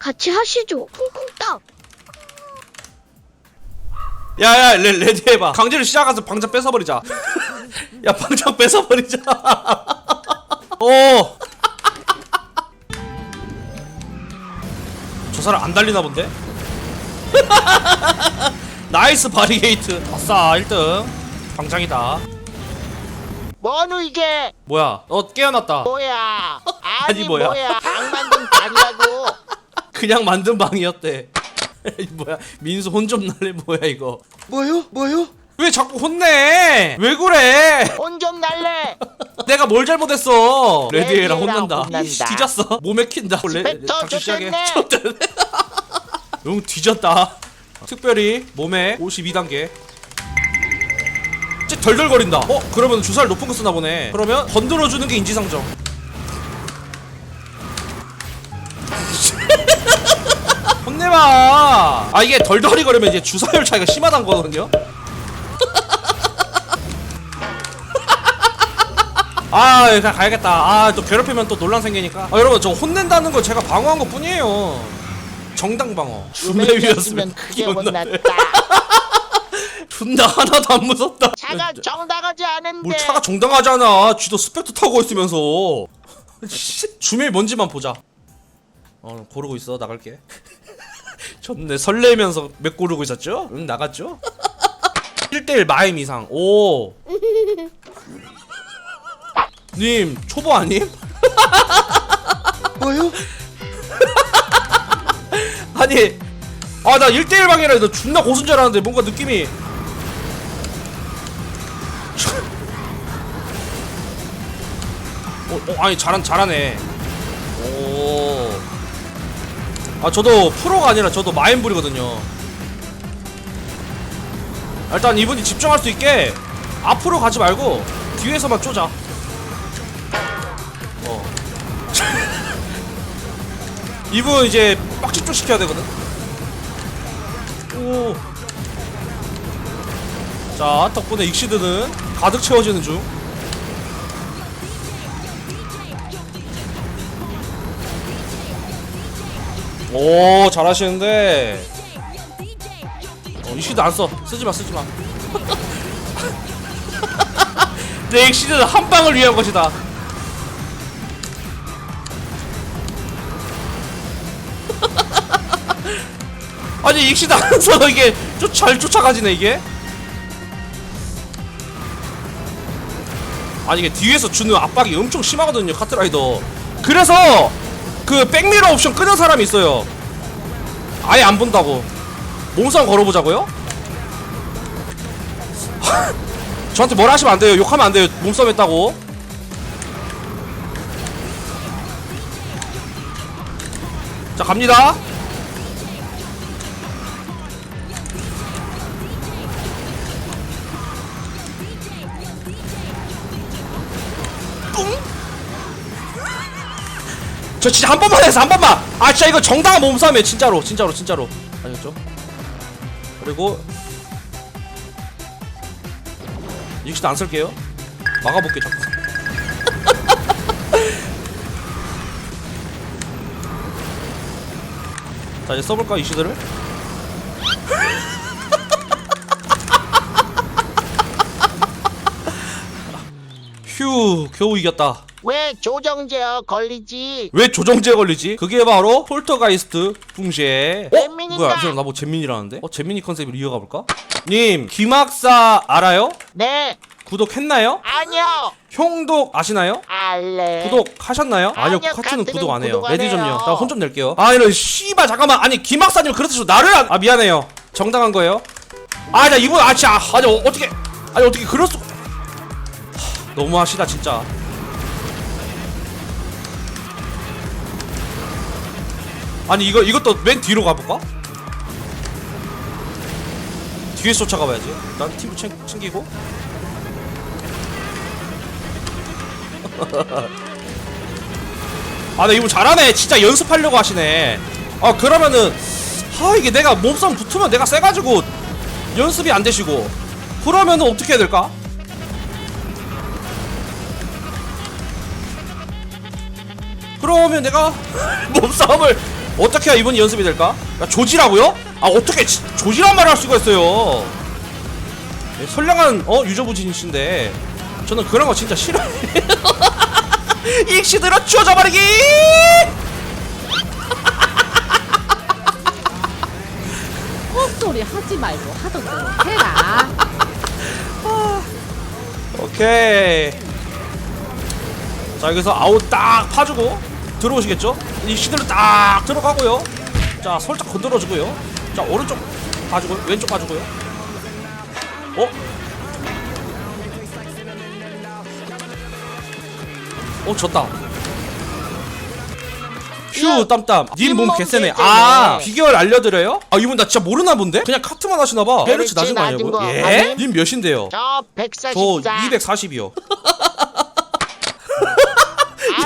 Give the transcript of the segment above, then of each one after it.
같이 하시죠. 쿵쿵 딱. 야야 레, 레디 해봐. 강제로 시작해서 방장 뺏어버리자. 야 방장 뺏어버리자. 어. 저 사람 안 달리나 본데? 나이스 바리게이트. 아싸 1등. 방장이다. 뭐누 이게? 뭐야? 어 깨어났다. 뭐야? 아니, 아니 뭐야. 뭐야? 방 만든 방이라고 그냥 만든 방이었대. 이 뭐야? 민수 혼 좀 날래? 뭐야 이거? 뭐요? 뭐요? 왜 자꾸 혼내? 왜 그래? 혼 좀 날래? 내가 뭘 잘못했어? 레디에랑 혼난다. 혼난다. 이씨, 뒤졌어. 몸에 킨다. 레- 스펙터 다시 시작해. 용 뒤졌다. 특별히 몸에 52단계. 쟤 덜덜거린다. 어? 그러면 주사를 높은 거 쓰나 보네. 그러면 건드려주는 게 인지상정 혼내봐 아 이게 덜덜이 거리면 이제 주사율 차이가 심하단 거거든요. 아 그냥 가야겠다. 아 또 괴롭히면 또 논란 생기니까. 아 여러분 저 혼낸다는 거 제가 방어한 것 뿐이에요. 정당 방어. 음에 주맵이었으면 면 크게 혼났다. 존나 하나도 안 무섭다. 차가 정당하지 않은데. 뭘 차가 정당하잖아. 쥐도 스펙터 타고 있으면서. 씨, 주밀 뭔지만 보자. 어 고르고 있어. 나갈게 좋네 설레면서 몇 고르고 있었죠? 응 나갔죠? 1대1 마임 이상 오 님 초보 아님? 뭐요? 아니 아 나 1대1 방이라 너 존나 고순 줄 알았는데 뭔가 느낌이 어, 어 아니 잘한 잘하네 오 아 저도 프로가 아니라 저도 마인불이거든요 일단 이분이 집중할 수 있게 앞으로 가지 말고 뒤에서만 쪼자 어 이분 이제 빡집중 시켜야 되거든. 오. 자 덕분에 익시드는 가득 채워지는 중. 오 잘하시는데. 어, 익시드 안 써. 쓰지 마 쓰지 마. 내 익시드는 한 방을 위한 것이다. 아니 익시도 안 써서 이게 쫓, 잘 쫓아가지네 이게 아니 이게 뒤에서 주는 압박이 엄청 심하거든요 카트라이더 그래서 그 백미러 옵션 끄는 사람이 있어요. 아예 안 본다고. 몸싸움 걸어보자고요? 저한테 뭐라 하시면 안 돼요. 욕하면 안 돼요. 몸싸움 했다고. 자 갑니다 저 진짜 한 번만 해서 한 번만. 아 진짜 이거 정당한 몸싸움이에요 진짜로 진짜로 진짜로. 아셨죠? 그리고 익시도 안 쓸게요. 막아볼게 자꾸. 자 이제 써볼까 이슈들을? 휴 겨우 이겼다 왜 조정제어 걸리지 왜 조정제 걸리지? 그게 바로 폴터가이스트 붕쉐 어? 뭐야 이 사람 나뭐 잼민이라는데? 어? 잼민이 컨셉을 이어가 볼까? 님 김학사 알아요? 네 구독했나요? 아니요 형독 아시나요? 알래 구독하셨나요? 아니요 아니요, 카트는 카트는 구독 안 해요 구독 안 레디 좀요 해요. 나 혼 좀 낼게요 아 이런 씨발 잠깐만 아니 김학사님 그렇듯이 나를 안... 아 미안해요 정당한 거예요 아 나 이분 아 진짜 아니 어, 어떻게 아니 어떻게 그럴 수 하, 너무하시다 진짜 아니 이거 이것도 맨 뒤로 가볼까? 뒤에서 쫓아가봐야지 일단 팀 챙, 챙기고 아, 나 이분 잘하네. 진짜 연습하려고 하시네. 아, 그러면은, 아, 이게 내가 몸싸움 붙으면 내가 세가지고 연습이 안 되시고. 그러면은 어떻게 해야 될까? 그러면 내가 몸싸움을 어떻게 해야 이번이 연습이 될까? 야, 조지라고요? 아 어떻게 지- 조지란 말을 할 수가 있어요 네, 선량한 어 유저부진이신데 저는 그런 거 진짜 싫어해요 익시들어 쪼져버리기 헛소리 하지 말고 하던 대로 해라. 오케이 자 여기서 아웃 딱 파주고 들어오시겠죠? 익시들로 딱 들어가고요 자 살짝 건드려주고요 자 오른쪽 봐주고 왼쪽 봐주고요 어? 어 졌다 휴 야, 땀땀 님 몸 개쎄네. 아 비결 알려드려요? 아 이분 나 진짜 모르나 본데? 그냥 카트만 하시나봐 페르츠 낮은 거? 거 예? 님 몇인데요? 저저 144. 240이요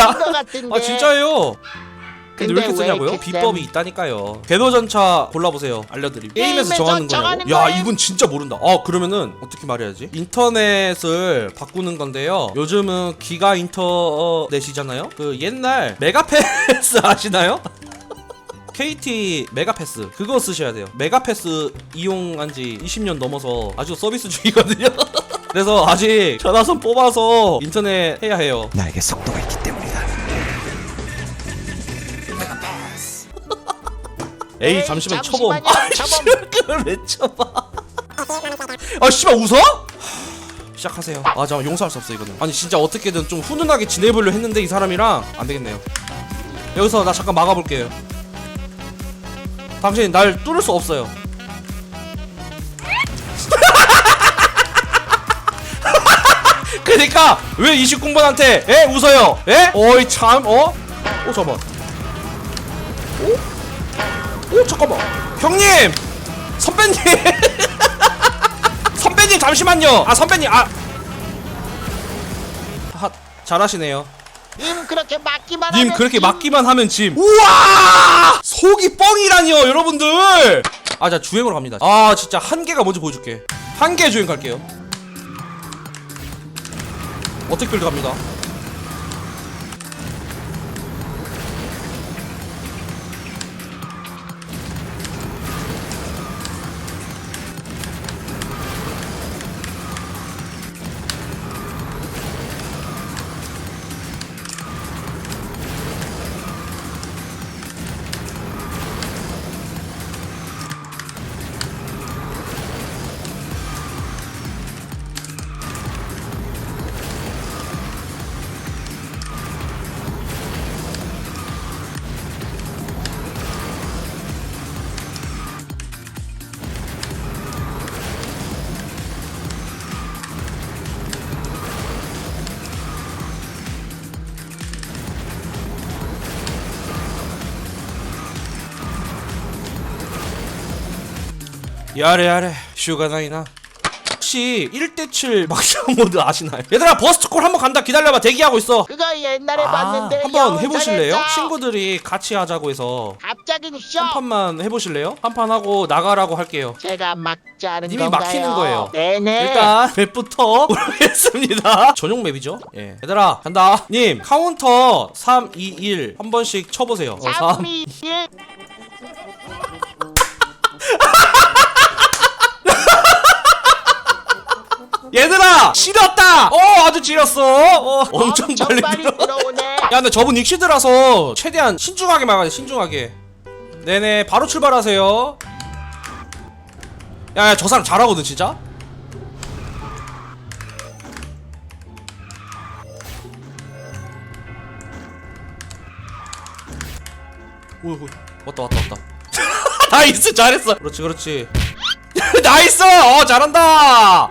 아닌 것 같은데. 아 진짜예요 근데, 왜 이렇게 쓰냐고요? 이렇게 비법이 있다니까요 궤도전차 골라보세요 알려드림 게임에서 게임에서 정하는 정하는 거냐고? 야 거예요? 이분 진짜 모른다 아 그러면은 어떻게 말해야지? 인터넷을 바꾸는 건데요 요즘은 기가 인터넷이잖아요 그 옛날 메가패스 아시나요? KT 메가패스 그거 쓰셔야 돼요 메가패스 이용한 지 20년 넘어서 아주 서비스 중이거든요 그래서 아직 전화선 뽑아서 인터넷 해야 해요 나에게 속도가 있기 때문이다. 에 에이, 잠시만 쳐봄 잠시만요, 아 쳐봄. 씨발 그걸 왜 쳐봐? 아 씨발 웃어? 시작하세요. 아 잠깐 용서할 수 없어 이거는. 아니 진짜 어떻게든 좀 훈훈하게 지내보려 했는데 이 사람이랑 안 되겠네요. 여기서 나 잠깐 막아볼게요. 당신 날 뚫을 수 없어요. 그니까 왜 29번한테 에 웃어요? 에? 어이 참 어? 오 잠깐만 오 잠깐만. 형님! 선배님! 선배님 잠시만요. 아 선배님 아. 하, 잘하시네요. 님 그렇게 맞기만 님 하면 그렇게 님. 맞기만 하면 짐 우와! 속이 뻥이라니요 여러분들! 아 자 주행으로 갑니다. 아 진짜 한계가 뭔지 보여줄게. 한계 주행 갈게요. 어택 빌드 갑니다 야래 야래. 슈가나이나. 혹시 1대7 막상 모드 아시나요? 얘들아 버스트콜 한번 간다. 기다려봐. 대기하고 있어. 그거 옛날에 아, 봤는데 한번 해보실래요? 친구들이 같이 하자고 해서. 갑자기 쇼 한 판만 해보실래요? 한 판 하고 나가라고 할게요. 제가 님이 건가요? 막히는 거예요. 네네. 일단 맵부터 모르겠습니다. 전용 맵이죠? 예. 얘들아 간다. 님 카운터 3, 2, 1 한 번씩 쳐보세요. 어, 3 3, 2, 1 얘들아 지렸다! 어 아주 지렸어. 어, 엄청 빨리 빨리 들어 들어오네. 야 근데 저분 익시드라서 최대한 신중하게 막아야 돼 신중하게. 네네 바로 출발하세요. 야 야 저 사람 잘하거든 진짜? 오이 오이. 왔다 왔다 왔다. 나이스 잘했어. 그렇지 그렇지. 나이스! 어 잘한다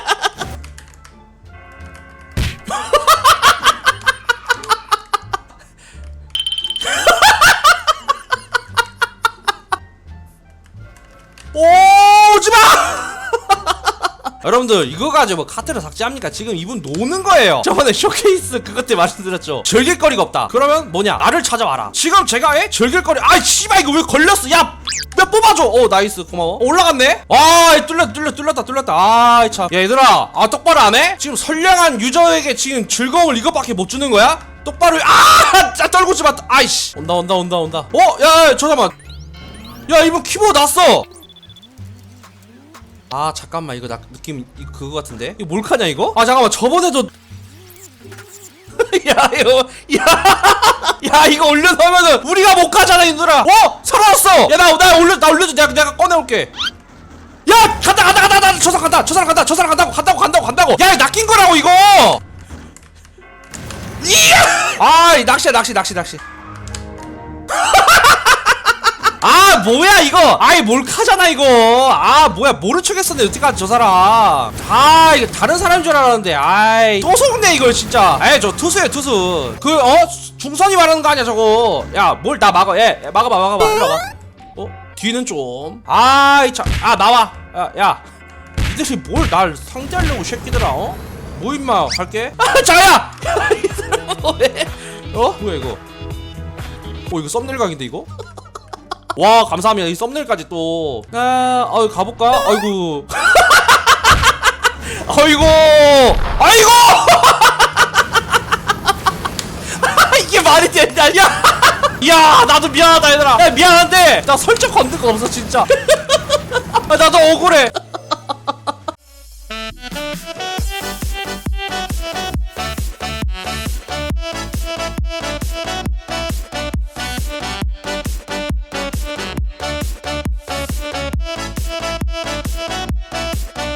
여러분들 이거 가지고 뭐 카트를 삭제합니까? 지금 이분 노는 거예요. 저번에 쇼케이스 그것 때 말씀드렸죠. 즐길거리가 없다. 그러면 뭐냐? 나를 찾아와라. 지금 제가 에 즐길거리 아이 씨발 이거 왜 걸렸어? 야 몇 뽑아줘. 어 나이스. 고마워. 어, 올라갔네? 아 뚫렸 뚫렸 뚫렸다 뚫렸다. 아이 참. 야, 얘들아 아 똑바로 안 해? 지금 선량한 유저에게 지금 즐거움을 이것밖에 못 주는 거야? 똑바로 해. 아! 짜 떨구지 마. 아이씨. 온다 온다 온다 온다. 어? 야, 야 잠깐만. 야 이분 키보드 났어 아 잠깐만. 이거 나 느낌 이, 그거 같은데? 이거 몰카냐 이거? 아 잠깐만. 저번에도 야 이거 야, 야 이거 올려놓으면은 우리가 못 가잖아 인들아 어? 살아났어. 야나 나 올려 나 올려줘. 내가 내가 꺼내올게. 야 간다 간다 간다 간다. 저 사람 간다. 저 사람 간다. 저 사람 간다고 간다고 간다고 간다고. 야 낚인 거라고 이거. 이야! 아이 낚시야 낚시 낚시 낚시 아 뭐야 이거? 아이 몰카잖아 이거. 아 뭐야 모른 척 했었네 어떡하지 저 사람? 아 이거 다른 사람인 줄 알았는데 아이. 또 속네 이걸 진짜. 에이 저 투수야 투수. 그 어? 중선이 말하는 거 아니야 저거? 야 뭘 나 막아. 예 예, 막아봐 막아봐 일로 와봐. 어? 뒤는 좀. 아이 참아 나와. 야, 야. 이들이 뭘 날 상대하려고 이 새끼들아 어? 뭐 임마 갈게? 아 자야! 이 사람 뭐해? 어? 뭐야 이거? 어 이거 썸네일 각인데 이거? 와 감사합니다. 이 썸네일까지 또. 아, 어이 가볼까? 아이고. 아이고. 아이고. 이게 말이 되냐 야, 야 나도 미안하다 얘들아. 야 미안한데. 나 설정 건든 거 없어 진짜. 아, 나도 억울해